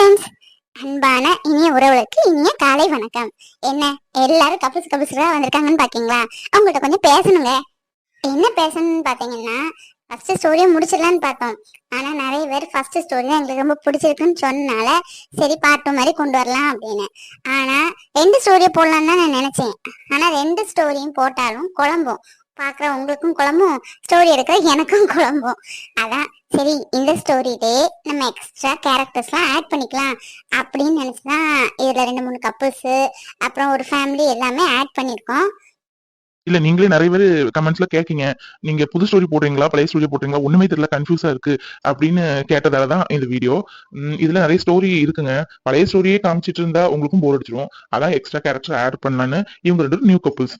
Friends அன்பான இனிய உறவுகளுக்கு இனிய காலை வணக்கம். என்ன எல்லாரும் கப்புஸ் கப்புஸ்ரா வந்திருக்காங்கன்னு பாக்கீங்களா அவங்கள்ட்ட கொஞ்சம் பேசணுங்க. என்ன பேசணும்னு பாத்தீங்கன்னா ஃபர்ஸ்ட் ஸ்டோரியை முடிச்சிடலான்னு பார்த்தோம். ஆனா நிறைய பேர் ஃபர்ஸ்ட் ஸ்டோரி தான் எங்களுக்கு ரொம்ப பிடிச்சிருக்குன்னு சொன்னனால சரி பாட்டு மாதிரி கொண்டு வரலாம் அப்படின்னு. ஆனா ரெண்டு ஸ்டோரியை போடலான்னு தான் நான் நினைச்சேன். ஆனா ரெண்டு ஸ்டோரியும் போட்டாலும் குழம்பும். பார்க்குற உங்களுக்கும் குழம்பும் ஸ்டோரி எடுக்கிற எனக்கும் குழம்பும். அதான் சரி இந்த ஸ்டோரியிலே நம்ம எக்ஸ்ட்ரா கேரக்டர்ஸ்லாம் ஆட் பண்ணிக்கலாம் அப்படின்னு நினச்சி தான் இதில் ரெண்டு மூணு கப்புள்ஸு அப்புறம் ஒரு ஃபேமிலி எல்லாமே ஆட் பண்ணியிருக்கோம். இல்ல நீங்களே நிறைய பேர் கமெண்ட்ஸ்ல கேக்கீங்க. நீங்க புது ஸ்டோரி போடுறீங்களா பழைய ஸ்டோரி போடுறீங்களா ஒண்ணுமே தெரியல கன்ஃபியூஸா இருக்கு அப்படின்னு கேட்டதால தான் இந்த வீடியோ இதுல நிறைய ஸ்டோரி இருக்குங்க. பழைய ஸ்டோரியே காமிச்சிட்டு இருந்தா உங்களுக்கும் போர் அடிச்சிடும் அதான் எக்ஸ்ட்ரா கேரக்டர் ஆட் பண்ணலான்னு இவங்க ரெண்டு நியூ கப்புள்ஸ்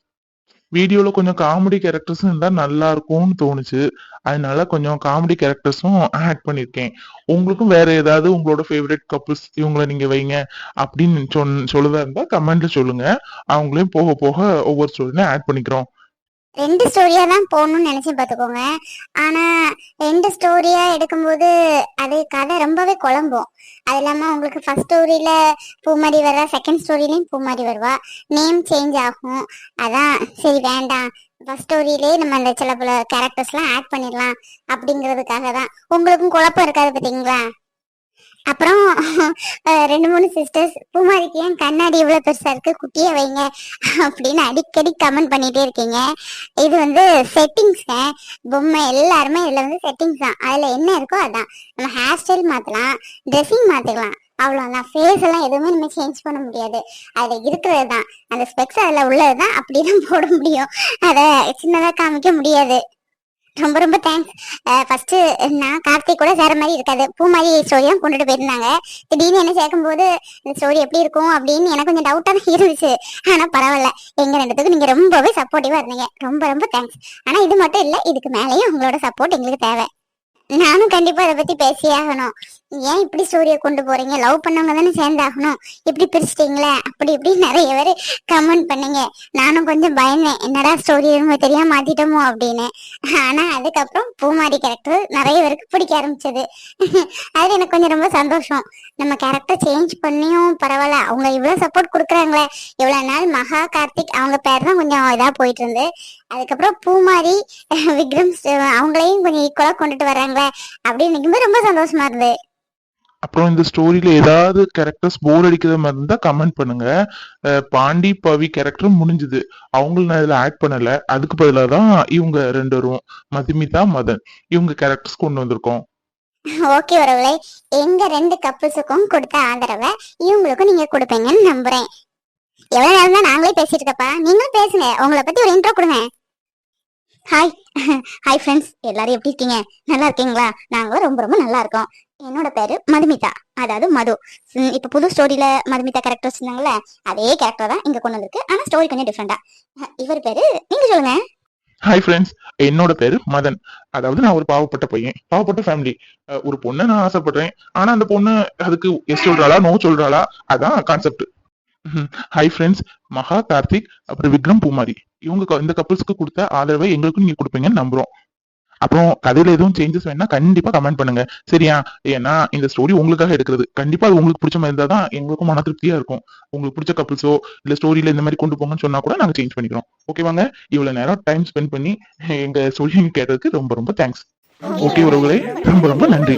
வீடியோல கொஞ்சம் காமெடி கேரக்டர்ஸும் இருந்தா நல்லா இருக்கும்னு தோணுச்சு. அதனால கொஞ்சம் காமெடி கேரக்டர்ஸும் ஆட் பண்ணிருக்கேன். உங்களுக்கும் வேற ஏதாவது உங்களோட ஃபேவரட் கப்புள்ஸ் இவங்கள நீங்க வைங்க அப்படின்னு சொன் சொல்லுதா இருந்தா கமெண்ட்ல சொல்லுங்க. அவங்களையும் போக போக ஒவ்வொரு ஸ்டோரியும் ஆட் பண்ணிக்கிறோம். ரெண்டு ஸ்டோரியாக தான் போகணும்னு நினச்சி பார்த்துக்கோங்க. ஆனால் ரெண்டு ஸ்டோரியாக எடுக்கும்போது அது கதை ரொம்பவே குழம்பும். அது இல்லாமல் உங்களுக்கு ஃபர்ஸ்ட் ஸ்டோரியில் பூமாரி வர்றா செகண்ட் ஸ்டோரிலையும் பூமாரி வருவா. நேம் சேஞ்ச் ஆகும். அதான் சரி வேண்டாம். ஃபர்ஸ்ட் ஸ்டோரியிலே நம்ம அந்த சில பல கேரக்டர்ஸ்லாம் ஆட் பண்ணிடலாம் அப்படிங்கிறதுக்காக தான். உங்களுக்கும் குழப்பம் இருக்காது பார்த்தீங்களா ரெண்டு மூணு சிஸ்டர்ஸ் பூமாரிக்கு ஏன் கண்ணாடி இவ்வளோ பெருசாக இருக்கு? குட்டியை வைங்க. அப்படின்னு அடிக்கடி கமெண்ட் பண்ணிட்டே இருக்கீங்க. இது வந்து செட்டிங்ஸ்ங்க பொம்மை எல்லாருமே இதில் வந்து செட்டிங்ஸ் தான். அதில் என்ன இருக்கோ அதான். நம்ம ஹேர் ஸ்டைல் மாற்றலாம் ட்ரெஸ்ஸிங் மாற்றிக்கலாம் அவ்வளோதான் ஃபேஸ் எல்லாம் எதுவுமே நம்ம சேஞ்ச் பண்ண முடியாது. அதில் இருக்கிறது தான். அந்த ஸ்பெக்ஸ் அதில் உள்ளது தான். அப்படி தான் போட முடியும். அதை சின்னதாக காமிக்க முடியாது. ரொம்ப ரொம்ப தேங்க்ஸ் ஃபர்ஸ்ட் நான் கார்த்திக் கூட சேர மாதிரி இருக்காது. பூ மாதிரி ஸ்டோரியும் கொண்டுட்டு போயிருந்தாங்க. திடீர்னு என்ன சேர்க்கும்போது இந்த ஸ்டோரி எப்படி இருக்கும் அப்படின்னு எனக்கு கொஞ்சம் டவுட்டாக தான் இருந்துச்சு. ஆனால் பரவாயில்ல. எங்க ரெண்டுத்துக்கும் நீங்க ரொம்பவே சப்போர்ட்டிவா இருந்தீங்க. ரொம்ப ரொம்ப தேங்க்ஸ் ஆனா இது மட்டும் இல்லை இதுக்கு மேலேயும் உங்களோட சப்போர்ட் எங்களுக்கு தேவை. நானும் கண்டிப்பா அதை பத்தி பேசியே ஆகணும். ஏன் இப்படி சூரிய கொண்டு போறீங்க? லவ் பண்ணவங்க தானே சேர்ந்தாகணும். இப்படி பிரிச்சிட்டீங்களே? அப்படி இப்படி நிறைய பேர் கமெண்ட் பண்ணுங்க. நானும் கொஞ்சம் பயந்தேன். என்னடா ஸ்டோரி ரொம்ப தெரியாம மாத்திட்டோமோ அப்படின்னு. ஆனா அதுக்கப்புறம் பூமாரி கேரக்டர் நிறைய பேருக்கு பிடிக்க ஆரம்பிச்சது. அது எனக்கு கொஞ்சம் ரொம்ப சந்தோஷம். நம்ம கேரக்டர் சேஞ்ச் பண்ணியும் பரவாயில்ல. அவங்க இவ்வளவு சப்போர்ட் கொடுக்குறாங்களே. இவ்வளவு நாள் மகா கார்த்திக் அவங்க பேர் தான் கொஞ்சம் இதா போயிட்டு இருந்து. அதுக்கப்புறம் பூமாரி விக்ரம் அவங்களையும் கொஞ்சம் ஈக்குவலா கொண்டுட்டு வர்றாங்களே அப்படின்னு நினைக்கும்போது ரொம்ப சந்தோஷமா இருந்தது. அப்புறம் இந்த ஸ்டோரியில ஏதாவது கேரக்டர்ஸ் போர் அடிக்கிற மாதிரி இருந்தா கமெண்ட் பண்ணுங்க. பாண்டி பவி கேரக்டர் முடிஞ்சது. அவங்கள நான் இதுல ஆட் பண்ணல. அதுக்கு பதிலாக தான் இவங்க ரெண்டு வரும் மதுமிதா மதன் இவங்க கேரக்டர்ஸ் கொண்டு வந்திருக்கோம். ஓகே உறவுகளே எங்க ரெண்டு கப்புள்ஸுக்கும் கொடுத்த ஆதரவை இவங்களுக்கும் நீங்க கொடுப்பீங்கன்னு நம்புறேன். எவ்வளவு நேரம் தான் நாங்களே பேசிட்டு இருக்கப்பா நீங்களும் பேசுங்க. உங்களை பத்தி ஒரு இன்ட்ரோ கொடுங்க. ஹாய் ஹாய் ஃப்ரெண்ட்ஸ் எல்லாரும் எப்படி இருக்கீங்க? நல்லா இருக்கீங்களா? நாங்களும் ரொம்ப ரொம்ப நல்லா இருக்கோம். என்னோட பேரு மதுமிதா. அதாவது மது. இப்ப புது ஸ்டோரியில மதுமிதா கேரக்டர் வச்சிருந்தாங்களே அதே கேரக்டர் தான் இங்க கொண்டு வந்திருக்கு. ஆனா ஸ்டோரி கொஞ்சம் டிஃப்ரெண்டா இவர் பேரு நீங்க சொல்லுங்க. ஹாய் ஃப்ரெண்ட்ஸ் என்னோட பேரு மதன். அதாவது நான் ஒரு பாவப்பட்ட பையன். பாவப்பட்ட ஃபேமிலி ஒரு பொண்ணை நான் ஆசைப்படுறேன். ஆனா அந்த பொண்ணு அதுக்கு எஸ் சொல்றாளா நோ சொல்றாளா? அதான் கான்செப்ட் ஹாய் ஃப்ரெண்ட்ஸ் மகா கார்த்திக் அப்புறம் விக்ரம் பூமாரி. இவங்க இந்த கப்புள்ஸ்க்கு கொடுத்த ஆதரவை எங்களுக்கும் நீங்க கொடுப்பீங்கன்னு நம்புறோம். அப்புறம் கதையில எதுவும் சேஞ்சஸ் வேணா கண்டிப்பா கமெண்ட் பண்ணுங்க. சரியா? ஏன்னா இந்த ஸ்டோரி உங்களுக்காக எடுக்கிறது. கண்டிப்பா அது உங்களுக்கு பிடிச்ச மாதிரி இருந்தா தான் எங்களுக்கும் மன திருப்தியா இருக்கும். உங்களுக்கு பிடிச்ச கப்பிள்ஸோ இல்ல ஸ்டோரியில இந்த மாதிரி கொண்டு போங்கன்னு சொன்னா கூட நாங்க சேஞ்ச் பண்ணிக்கிறோம். ஓகேவாங்க இவ்வளவு நேரம் டைம் ஸ்பெண்ட் பண்ணி எங்க ஸ்டோரி கேட்டதுக்கு ரொம்ப ரொம்ப தேங்க்ஸ் ஓகே உறவுகளே ரொம்ப ரொம்ப நன்றி.